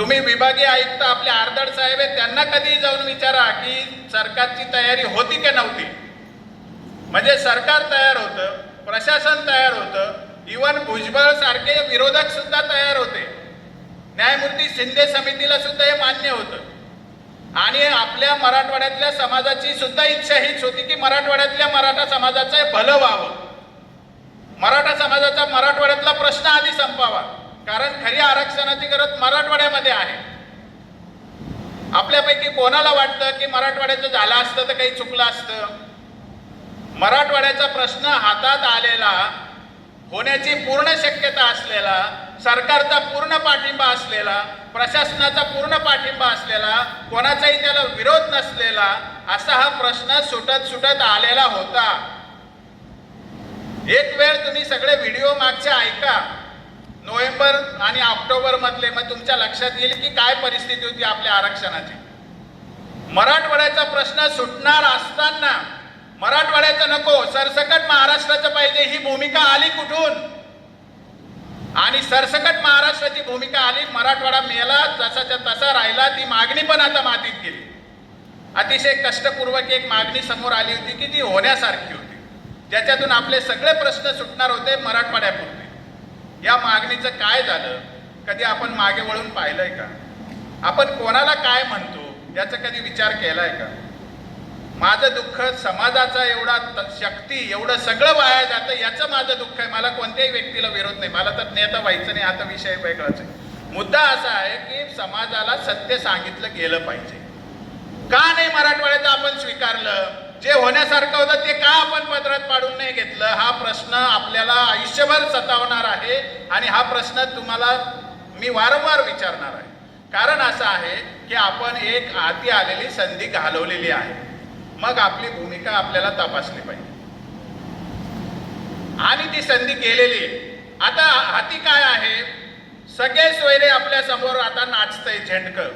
तुम्ही विभागीय आयुक्त आपले आरदड साहेब आहेत त्यांना कधी जाऊन विचारा की सरकारची तयारी होती की नव्हती. म्हणजे सरकार तयार होतं प्रशासन तयार होतं इवन भुजबळ सारखे विरोधक सुद्धा तयार होते. न्यायमूर्ती शिंदे समितीला सुद्धा हे मान्य होतं. आणि आपल्या मराठवाड्यातल्या समाजाची सुद्धा इच्छा हीच होती की मराठवाड्यातल्या मराठा समाजाचं भलं व्हावं. मराठा समाजाचा मराठवाड्यातला प्रश्न आधी संपावा कारण खरी आरक्षणाची गरज मराठवाड्यामध्ये आहे. आपल्यापैकी कोणाला वाटतं की मराठवाड्याचं झालं असतं तर काही चुकलं असतं? मराठवाड्याचा प्रश्न हातात आलेला होण्याची पूर्ण शक्यता असलेला सरकारचा पूर्ण पाठिंबा असलेला प्रशासनाचा पूर्ण पाठिंबा असलेला कोणाचाही त्याला विरोध नसलेला असा हा प्रश्न सुटत सुटत आलेला होता. एक वेळ तुम्ही सगळे व्हिडिओ मागचे ऐका. नोव्हेंबर आणि ऑक्टोबर मधले मग तुमच्या लक्षात येईल की काय परिस्थिती होती आपल्या आरक्षणाची. मराठवाड्याचा प्रश्न सुटणार असताना मराठवाड्याचं नको सरसकट महाराष्ट्राचं पाहिजे ही भूमिका आली कुठून? आणि सरसकट महाराष्ट्राची भूमिका आली मराठवाडा मेला जसाच्या तसा राहिला ती मागणी पण आता मातीत गेली. अतिशय कष्टपूर्वक एक मागणी समोर आली होती की ती होण्यासारखी होती. ज्याच्यातून आपले सगळे प्रश्न सुटणार होते मराठवाड्यापुरते या मागणीचं काय झालं? कधी आपण मागे वळून पाहिलंय का? आपण कोणाला काय म्हणतो याचा कधी विचार केलाय का? माझं दुःख समाजाचा एवढा त- शक्ती एवढं सगळं वाया जातं याचं माझं दुःख आहे. मला कोणत्याही व्यक्तीला विरोध नाही. मला तर नेता व्हायचं नाही आता विषय वेगळाच आहे. मुद्दा असा आहे की समाजाला सत्य सांगितलं गेलं पाहिजे. का नाही मराठवाड्याचं आपण स्वीकारलं? जे होण्यासारखं होतं ते का आपण पत्रात पाडून नाही घेतलं? हा प्रश्न आपल्याला आयुष्यभर सतावणार आहे आणि हा प्रश्न तुम्हाला मी वारंवार विचारणार आहे. कारण असं आहे की आपण एक हाती आलेली संधी घालवलेली आहे. मग आपली भूमिका आपल्याला तपासली पाहिजे. आणि ती संधी गेलेली आहे. आता हाती काय आहे? सगळे सोयरे आपल्यासमोर आता नाचतंय झेंडकं.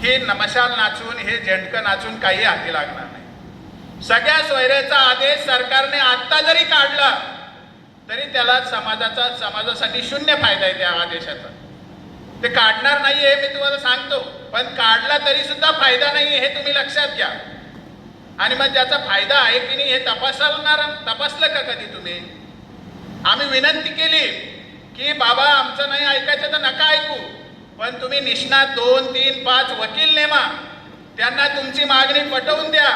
हे नमशाल नाचून हे झेंडकं नाचून काही हाती लागणार सगळ्या सोयऱ्याचा आदेश सरकारने आत्ता जरी काढला तरी त्याला समाजाचा समाजासाठी शून्य फायदा आहे त्या आदेशाचा. ते काढणार नाही हे मी तुम्हाला सांगतो पण काढला तरी सुद्धा फायदा नाही हे तुम्ही लक्षात घ्या. आणि मग त्याचा फायदा आहे की नाही हे तपासणार तपासलं का कधी तुम्ही? आम्ही विनंती केली की बाबा आमचं नाही ऐकायचं तर नका ऐकू पण तुम्ही निष्णात दोन तीन पाच वकील नेमा. त्यांना तुमची मागणी पटवून द्या.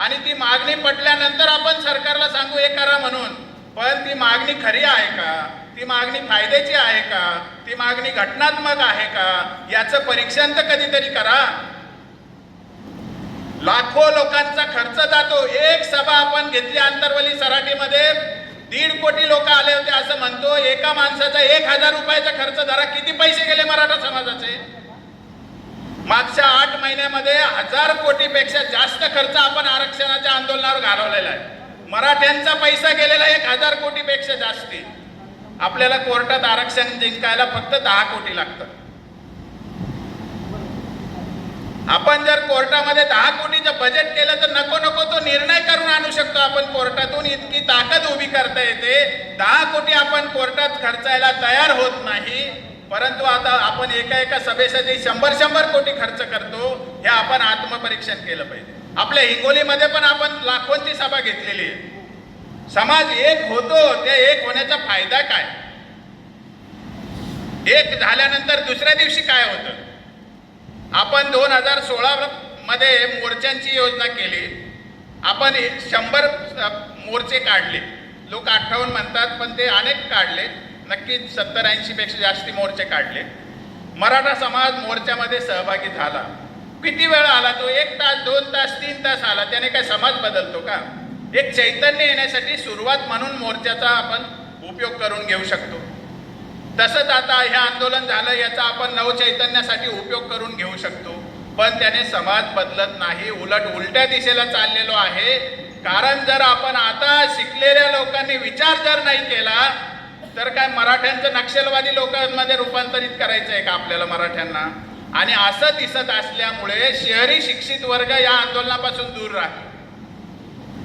आणि ती मागणी पटल्यानंतर आपण सरकारला सांगू हे करा म्हणून. पण ती मागणी खरी आहे का? ती मागणी फायद्याची आहे का? ती मागणी घटनात्मक आहे का? याचं परीक्षण तर कधीतरी करा. लाखो लोकांचा खर्च जातो. एक सभा आपण घेतली आंतरवली सराटीमध्ये. दीड कोटी लोक आले होते असं म्हणतो. एका माणसाचा एक हजार रुपयाचा खर्च धरा किती पैसे गेले मराठा समाजाचे? मागच्या आठ महिन्यामध्ये हजार कोटीपेक्षा जास्त खर्च आपण आरक्षणाच्या आंदोलनावर घालवलेला आहे. मराठ्यांचा पैसा गेलेला एक हजार कोटीपेक्षा जास्ती आपल्याला कोर्टात आरक्षण जिंकायला फक्त दहा कोटी लागतात. आपण जर कोर्टामध्ये दहा कोटीचं बजेट केलं तर नको नको तो निर्णय करून आणू शकतो आपण. कोर्टातून इतकी ताकद उभी करता येते. दहा कोटी आपण कोर्टात खर्चायला तयार होत नाही. परंतु आता आपण एका एका सभेसाठी शंभर शंभर कोटी खर्च करतो हे आपण आत्मपरीक्षण केलं पाहिजे. आपल्या हिंगोलीमध्ये पण आपण लाखोंची सभा घेतलेली आहे. समाज एक होतो त्या एक होण्याचा फायदा काय? एक झाल्यानंतर दुसऱ्या दिवशी काय होतं? आपण दोन हजार सोळा मध्ये मोर्चांची योजना केली. आपण शंभर मोर्चे काढले. लोक अठ्ठावन्न म्हणतात पण ते अनेक काढले. नक्कीच सत्तर ऐंशीपेक्षा जास्ती मोर्चे काढले. मराठा समाज मोर्चामध्ये सहभागी झाला. किती वेळ आला तो? एक तास दोन तास तीन तास आला. त्याने काय समाज बदलतो का? एक चैतन्य येण्यासाठी सुरुवात म्हणून मोर्चाचा आपण उपयोग करून घेऊ शकतो. तसंच आता हे आंदोलन झालं याचा आपण नवचैतन्यासाठी उपयोग करून घेऊ शकतो. पण त्याने समाज बदलत नाही. उलट उलट्या दिशेला चाललेलो आहे. कारण जर आपण आता शिकलेल्या लोकांनी विचार जर नाही केला तर काय मराठ्यांचं नक्षलवादी लोकांमध्ये रूपांतरित करायचं आहे का आपल्याला मराठ्यांना? आणि असं दिसत असल्यामुळे शहरी शिक्षित वर्ग या आंदोलनापासून दूर राहील.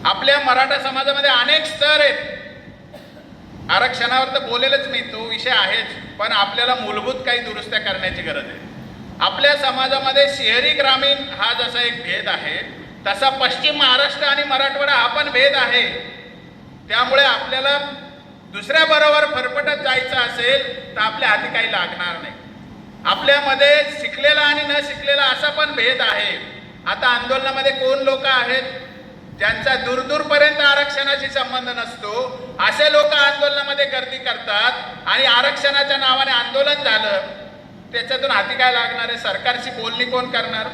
आपल्या मराठा समाजामध्ये अनेक स्तर आहेत. आरक्षणावर तर बोलेलच मी तो विषय आहेच पण आपल्याला मूलभूत काही दुरुस्त्या करण्याची गरज आहे. आपल्या समाजामध्ये शहरी ग्रामीण हा जसा एक भेद आहे तसा पश्चिम महाराष्ट्र आणि मराठवाडा हा पण भेद आहे. त्यामुळे आपल्याला दुसऱ्या बरोबर फरफटत जायचं असेल तर आपल्या हाती काही लागणार नाही. आपल्यामध्ये शिकलेला आणि न शिकलेला असा पण भेद आहे. आता आंदोलनामध्ये कोण लोक आहेत? ज्यांचा दूरदूरपर्यंत आरक्षणाशी संबंध नसतो असे लोक आंदोलनामध्ये गर्दी करतात आणि आरक्षणाच्या नावाने आंदोलन झालं. त्याच्यातून हाती काय लागणार आहे? सरकारशी बोलणी कोण करणार?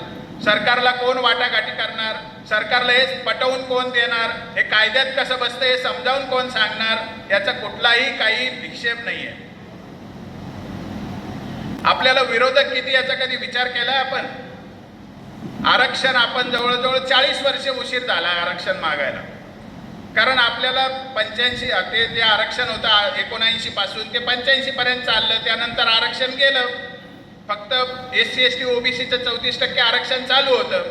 सरकारला कोण वाटाघाटी करणार? सरकारला हे पटवून कोण देणार? हे कायद्यात कसं बसतं हे समजावून कोण सांगणार? याचा कुठलाही काही विक्षेप नाही आहे आपल्याला विरोधक किती याचा कधी विचार केलाय आपण? आरक्षण आपण जवळजवळ चाळीस वर्षे उशीर झाला आरक्षण मागायला. कारण आपल्याला पंच्याऐंशी ते जे आरक्षण होतं एकोणऐंशी पासून ते पंच्याऐंशी पर्यंत चाललं त्यानंतर आरक्षण गेलं. फक्त एस सी एस टी ओबीसीचं चौतीस टक्के आरक्षण चालू होतं.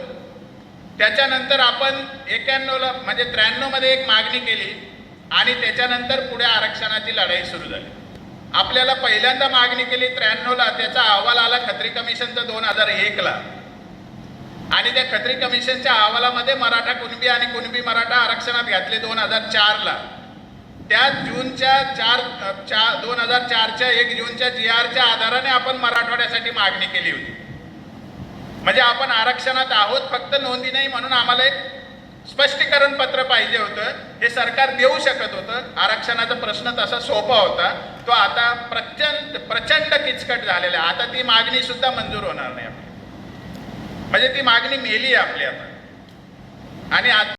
त्याच्यानंतर आपण एक्याण्णवला म्हणजे त्र्याण्णवमध्ये एक मागणी केली आणि त्याच्यानंतर पुढे आरक्षणाची लढाई सुरू झाली. आपल्याला पहिल्यांदा मागणी केली त्र्याण्णवला त्याचा अहवाल आला खत्री कमिशनचा दोन हजार एकला. आणि त्या खत्री कमिशनच्या अहवालामध्ये मराठा कुणबी आणि कुणबी मराठा आरक्षणात घातले दोन हजार चारला. त्या जूनच्या चार चार दोन हजार चारच्या एक जूनच्या जी आरच्या आधाराने आपण मराठवाड्यासाठी मागणी केली होती. म्हणजे आपण आरक्षणात आहोत फक्त नोंदी नाही म्हणून आम्हाला एक स्पष्टीकरण पत्र पाहिजे होतं. हे सरकार देऊ शकत होतं. आरक्षणाचा प्रश्न तसा सोपा होता. तो आता प्रचंड प्रचंड किचकट झालेला आहे. आता ती मागणी सुद्धा मंजूर होणार नाही आपली. म्हणजे ती मागणी मेली आपली आता. आणि आता